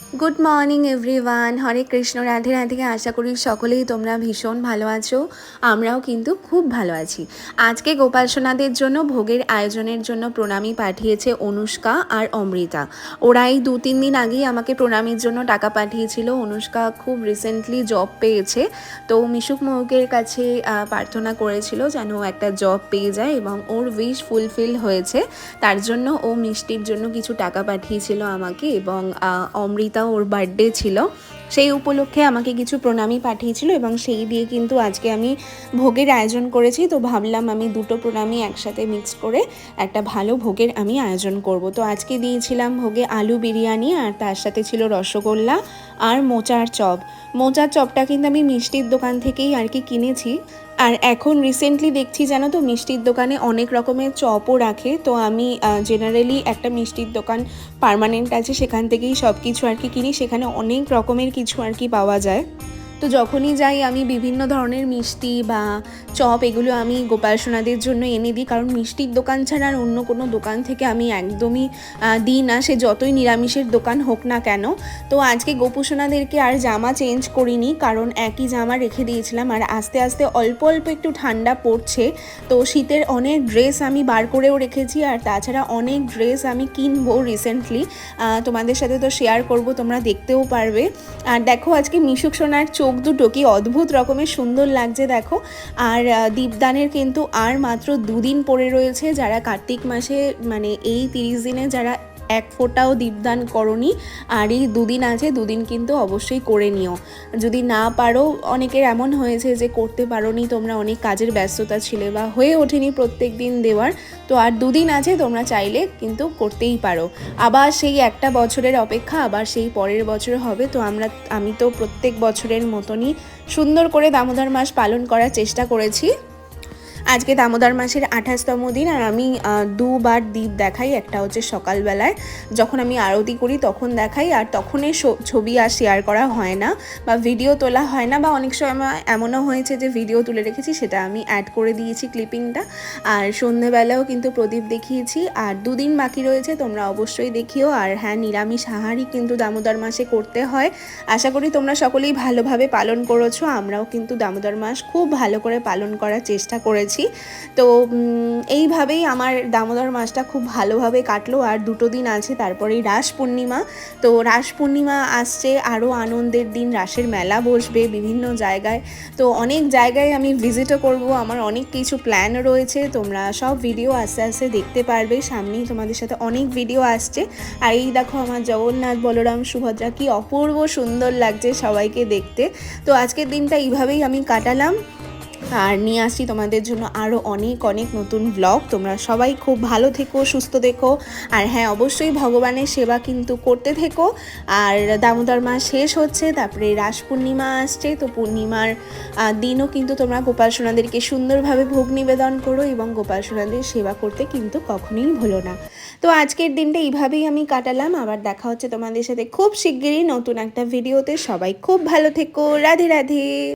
Good morning everyone Hare Krishna Radhe Radhe আশা করি সকলেই তোমরা ভীষণ ভালো আছো। আমরাও কিন্তু খুব ভালো আছি। আজকে গোপাল সোনাদের জন্য ভোগের আয়োজনের জন্য প্রণামী পাঠিয়েছে অনুষ্কা আর অমৃতা। ওরা এই দু তিন দিন আগেই আমাকে প্রণামীর জন্য টাকা পাঠিয়েছিল। অনুষ্কা খুব রিসেন্টলি জব পেয়েছে। তো মিশুক মহুকের কাছে প্রার্থনা করেছিল যেন ও একটা জব পেয়ে যায় এবং ওর উইশ ফুলফিল হয়েছে। তার জন্য ও মিষ্টির জন্য কিছু টাকা পাঠিয়েছিল আমাকে এবং আহ, অমৃতা ওর বার্থডে ছিল, সেই উপলক্ষে আমাকে কিছু প্রণামী পাঠিয়েছিল এবং সেই দিয়ে কিন্তু আজকে আমি ভোগের আয়োজন করেছি। তো ভাবলাম আমি দুটো প্রণামী একসাথে মিক্স করে একটা ভালো ভোগের আমি আয়োজন করব। তো আজকে দিয়েছিলাম ভোগে আলু বিরিয়ানি আর তার সাথে ছিল রসগোল্লা আর মোচার চপ। মোচার চপটা কিন্তু আমি মিষ্টির দোকান থেকেই আর কি কিনেছি। আর এখন রিসেন্টলি দেখছি, জানো তো, মিষ্টির দোকানে অনেক রকমের চপও রাখে। তো আমি জেনারেলি একটা মিষ্টির দোকান পারমানেন্ট আছে, সেখান থেকেই সব কিছু আর কি কিনি। সেখানে অনেক রকমের কিছু আর কি পাওয়া যায়। তো যখনই যাই আমি বিভিন্ন ধরনের মিষ্টি বা চপ এগুলো আমি গোপাল সোনাদের জন্য এনে দিই, কারণ মিষ্টির দোকান ছাড়া আর অন্য কোনো দোকান থেকে আমি একদমই দিই না। সে যতই নিরামিষের দোকান হোক না কেন। তো আজকে গোপু সোনাদেরকে আর জামা চেঞ্জ করিনি, কারণ একই জামা রেখে দিয়েছিলাম। আর আস্তে আস্তে অল্প অল্প একটু ঠান্ডা পড়ছে। তো শীতের অনেক ড্রেস আমি বার করেও রেখেছি। আর তাছাড়া অনেক ড্রেস আমি কিনবো রিসেন্টলি তোমাদের সাথে তো শেয়ার করব, তোমরা দেখতেও পারবে। আর দেখো আজকে মিশুক সোনার চোখ দুটো কি অদ্ভুত রকমের সুন্দর লাগছে, দেখো। আর দীপদানের কিন্তু আর মাত্র দুদিন পড়ে রয়েছে যারা কার্তিক মাসে মানে এই তিরিশ দিনে যারা এক ফোঁটাও দীপদান করনি। আর এই দুদিন আছে, দুদিন কিন্তু অবশ্যই করে নিও। যদি না পারো, অনেকের এমন হয়েছে যে করতে পারোনি, তোমরা অনেক কাজের ব্যস্ততা ছিলে বা হয়ে ওঠেনি প্রত্যেক দিন দেওয়ার, তো আর দুদিন আছে, তোমরা চাইলে কিন্তু করতেই পারো। আবার সেই একটা বছরের অপেক্ষা, আবার সেই পরের বছর হবে, তো আমরা, আমি তো প্রত্যেক বছরের মতনই সুন্দর করে দামোদর মাস পালন করার চেষ্টা করেছি। আজকে দামোদর মাসের আঠাশতম দিন আর আমি দুবার দ্বীপ দেখাই, একটা হচ্ছে সকালবেলায়। যখন আমি আরতি করি তখন দেখাই, আর তখনই ছবি আর শেয়ার করা হয় না বা ভিডিও তোলা হয় না বা অনেক সময় এমনও হয়েছে যে ভিডিও তুলে রেখেছি, সেটা আমি অ্যাড করে দিয়েছি ক্লিপিংটা আর সন্ধেবেলাও কিন্তু প্রদীপ দেখিয়েছি। আর দুদিন বাকি রয়েছে, তোমরা অবশ্যই দেখিও। আর হ্যাঁ নিরামিষ আহারই কিন্তু দামোদর মাসে করতে হয়। আশা করি তোমরা সকলেই ভালোভাবে পালন করেছ। আমরাও কিন্তু দামোদর মাস খুব ভালো করে পালন করার চেষ্টা করেছি। তো এইভাবেই আমার দামোদর মাসটা খুব ভালোভাবে কাটলো। আর দুটো দিন আছে, তারপরেই রাস পূর্ণিমা। তো, রাস পূর্ণিমা আসছে, আরও আনন্দের দিন, রাসের মেলা বসবে বিভিন্ন জায়গায়। তো, অনেক জায়গায় আমি ভিজিটও করব, আমার অনেক কিছু প্ল্যান রয়েছে। তোমরা সব ভিডিও আস্তে আস্তে দেখতে পারবে, সামনেই তোমাদের সাথে অনেক ভিডিও আসছে। আর এই দেখো আমার জগন্নাথ বলরাম সুভদ্রা, কি অপূর্ব সুন্দর লাগছে সবাইকে দেখতে। তো, আজকের দিনটা এইভাবেই আমি কাটালাম। আর নিয়ে আসছি তোমাদের জন্য আরও অনেক অনেক নতুন ব্লগ তোমরা সবাই খুব ভালো থেকো, সুস্থ দেখো আর হ্যাঁ অবশ্যই ভগবানের সেবা কিন্তু করতে থেকো। আর দামোদর মাস শেষ হচ্ছে, তারপরে রাস পূর্ণিমা আসছে, তো পূর্ণিমার দিনও কিন্তু তোমরা গোপাল সোনাদেরকে সুন্দরভাবে ভোগ নিবেদন করো এবং গোপাল সোনাদের সেবা করতে কিন্তু কখনোই ভুলো না। তো আজকের দিনটা এইভাবেই আমি কাটালাম। আবার দেখা হচ্ছে তোমাদের সাথে খুব শিগগিরই নতুন একটা ভিডিওতে। সবাই খুব ভালো থেকো। রাধে রাধে।